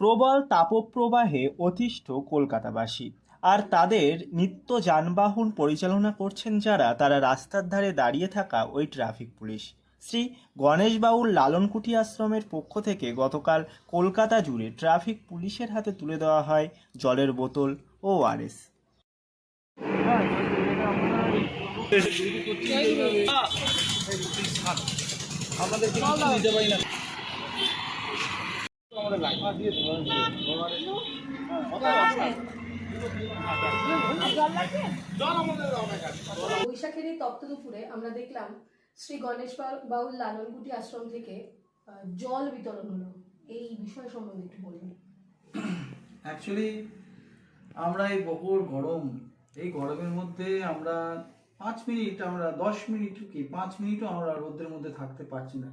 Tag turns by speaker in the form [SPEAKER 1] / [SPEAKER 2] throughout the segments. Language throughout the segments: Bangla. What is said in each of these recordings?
[SPEAKER 1] প্রবল তাপপ্রবাহে অতিষ্ঠ কলকাতাবাসী। আর তাদের নিত্য যানবাহন পরিচালনা করছেন যারা, তারা রাস্তার ধারে দাঁড়িয়ে থাকা ওই ট্রাফিক পুলিশ। শ্রী গণেশবাবুর লালনকুঠি আশ্রমের পক্ষ থেকে গতকাল কলকাতা জুড়ে ট্রাফিক পুলিশের হাতে তুলে দেওয়া হয় জলের বোতল ও আরএস
[SPEAKER 2] বৈশাখের এই তপ্ত দুপুরে আমরা দেখলাম শ্রী গণেশ বাউল লালনকুটি আশ্রম থেকে জল বিতরণ হলো। এই বিষয় সম্বন্ধে একটু বলবেন
[SPEAKER 3] অ্যাকচুয়ালি আমরা এই বকর গরম, এই গরমের মধ্যে আমরা পাঁচ মিনিট, আমরা দশ মিনিট কি, পাঁচ মিনিটও আমরা রোদের মধ্যে থাকতে পারছি না।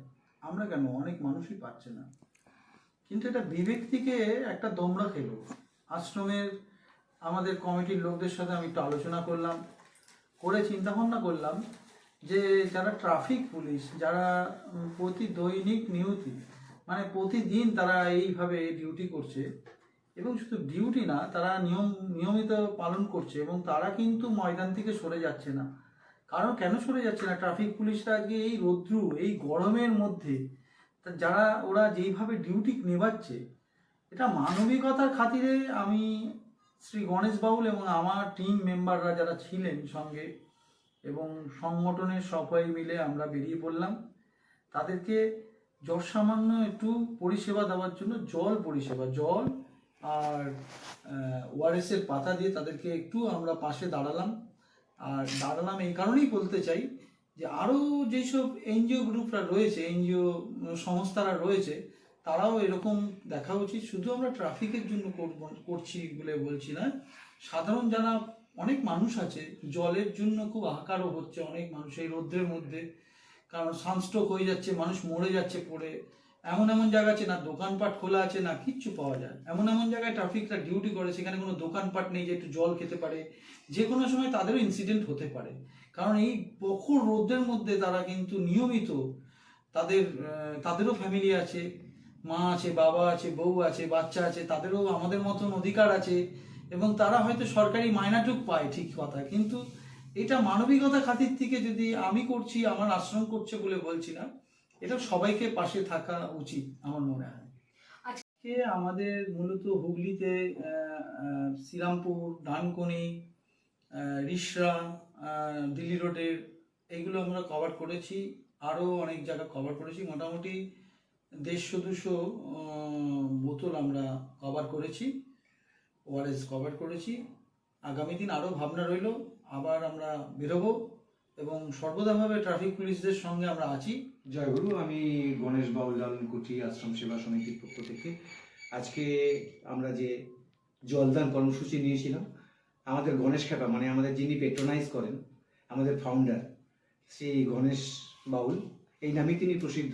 [SPEAKER 3] আমরা কেন? অনেক মানুষই পারছে না। কিন্তু এটা বিবেক থেকে একটা দমড়া খেলো। আশ্রমের আমাদের কমিটির লোকদের সাথে আমি একটু আলোচনা করলাম, করে চিন্তা ভাবনা করলাম যে যারা ট্রাফিক পুলিশ, যারা প্রতি দৈনিক নিয়তি মানে প্রতিদিন তারা এইভাবে ডিউটি করছে এবং শুধু ডিউটি না, তারা নিয়ম, নিয়মিত পালন করছে এবং তারা কিন্তু ময়দান থেকে সরে যাচ্ছে না। কারণ কেন সরে যাচ্ছে না? ট্রাফিক পুলিশরা আজকে এই রৌদ্রু, এই গরমের মধ্যে তা যারা ওরা যেইভাবে ডিউটি নেবাচ্ছে এটা মানবিকতার খাতিরে আমি শ্রী গণেশ বাউল এবং আমার টিম মেম্বাররা যারা ছিলেন সঙ্গে এবং সংগঠনের সবাই মিলে আমরা বেরিয়ে পড়লাম, তাদেরকে যৎ সামান্য একটু পরিষেবা দেওয়ার জন্য জল পরিষেবা, জল আর ওআরএস এর পাতা দিয়ে তাদেরকে একটু আমরা পাশে দাঁড়ালাম। আর দাঁড়ালাম এই কারণেই বলতে চাই যে আরও যেসব এনজিও গ্রুপরা রয়েছে, এনজিও সংস্থারা রয়েছে, তারাও এরকম দেখা উচিত। শুধু আমরা ট্রাফিকের জন্য করছি বলে বলছি না। সাধারণ যারা অনেক মানুষ আছে, জলের জন্য খুব হাহাকারও হচ্ছে অনেক মানুষ এই রৌদ্রের মধ্যে। কারণ সানস্ট্রোক হয়ে যাচ্ছে, মানুষ মরে যাচ্ছে পড়ে। এমন এমন জায়গা আছে না, দোকানপাট খোলা আছে না, কিচ্ছু পাওয়া যায় এমন এমন জায়গায় ট্রাফিকরা ডিউটি করে, সেখানে কোনো দোকানপাট নেই যে একটু জল খেতে পারে। যে কোনো সময় তাদেরও ইনসিডেন্ট হতে পারে। কারণ এই প্রখর রোদের মধ্যে তারা কিন্তু নিয়মিত তাদের তাদেরও ফ্যামিলি আছে, মা আছে, বাবা আছে, বউ আছে, বাচ্চা আছে, তাদেরও আমাদের মতন অধিকার আছে। এবং তারা হয়তো সরকারি মাইনাটুক পায় ঠিক কথা, কিন্তু এটা মানবিকতা খাতির থেকে যদি আমি করছি, আমার আশ্রম করছে বলে বলছি না এটা সবাইকে পাশে থাকা উচিত আমার মনে হয়। আজকে আমাদের মূলত হুগলিতে শ্রীরামপুর, ডানকুনি রিসরা দিল্লি রোডের এইগুলো আমরা কভার করেছি আরও অনেক জায়গা কভার করেছি। মোটামুটি দেড়শো, দুশো বোতল আমরা কভার করেছি ওআরএস কভার করেছি। আগামী দিন আরও ভাবনা রইল, আবার আমরা বেরোবো। এবং সর্বদাভাবে ট্রাফিক পুলিশদের সঙ্গে আমরা আছি।
[SPEAKER 4] জয়গুরু আমি গণেশ বাউল লালনকুঠি আশ্রম সেবা সমিতির পক্ষ থেকে। আজকে আমরা যে জলদান কর্মসূচি নিয়েছিলাম, আমাদের গণেশ খেপা মানে আমাদের যিনি পেট্রোনাইজ করেন, আমাদের ফাউন্ডার শ্রী গণেশ বাউল, এই নামেই তিনি প্রসিদ্ধ।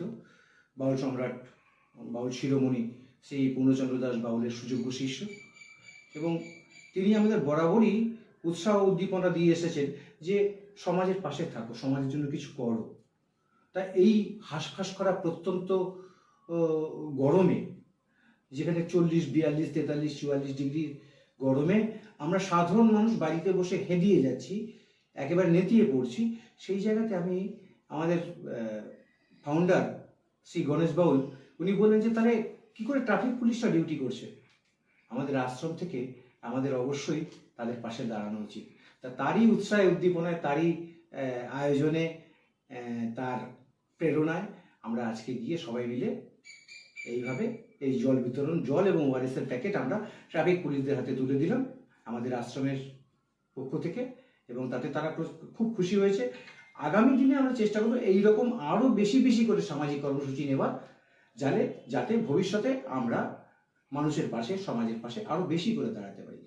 [SPEAKER 4] বাউল সম্রাট, বাউল শিরোমণি শ্রী পূর্ণচন্দ্র দাস বাউলের সুযোগ্য শিষ্য। এবং তিনি আমাদের বরাবরই উৎসাহ উদ্দীপনা দিয়ে এসেছেন যে সমাজের পাশে থাকো, সমাজের জন্য কিছু করো। তা এই হাঁসফাঁস করা প্রত্যন্ত গরমে, যেখানে চল্লিশ, বিয়াল্লিশ, তেতাল্লিশ, চুয়াল্লিশ ডিগ্রি গরমে আমরা সাধারণ মানুষ বাড়িতে বসে হেদিয়ে যাচ্ছি, একেবারে নেতিয়ে পড়ছি, সেই জায়গাতে আমি আমাদের ফাউন্ডার শ্রী গণেশ বাউল, উনি বললেন যে, তাহলে কি করে ট্রাফিক পুলিশরা ডিউটি করছে? আমাদের আশ্রম থেকে আমাদের অবশ্যই তাদের পাশে দাঁড়ানো উচিত। তা তারই উৎসাহে, উদ্দীপনায়, তারই আয়োজনে তার প্রেরণায় আমরা আজকে গিয়ে সবাই মিলে এইভাবে এই জল বিতরণ, জল এবং ওআরএস এর প্যাকেট আমরা ট্রাফিক পুলিশদের হাতে তুলে দিলাম আমাদের আশ্রমের পক্ষ থেকে এবং তাতে তারা খুব খুশি হয়েছে। আগামী দিনে আমরা চেষ্টা করব এইরকম আরও বেশি বেশি করে সামাজিক কর্মসূচি নেওয়ার যাতে যাতে ভবিষ্যতে আমরা মানুষের পাশে, সমাজের পাশে আরও বেশি করে দাঁড়াতে পারি।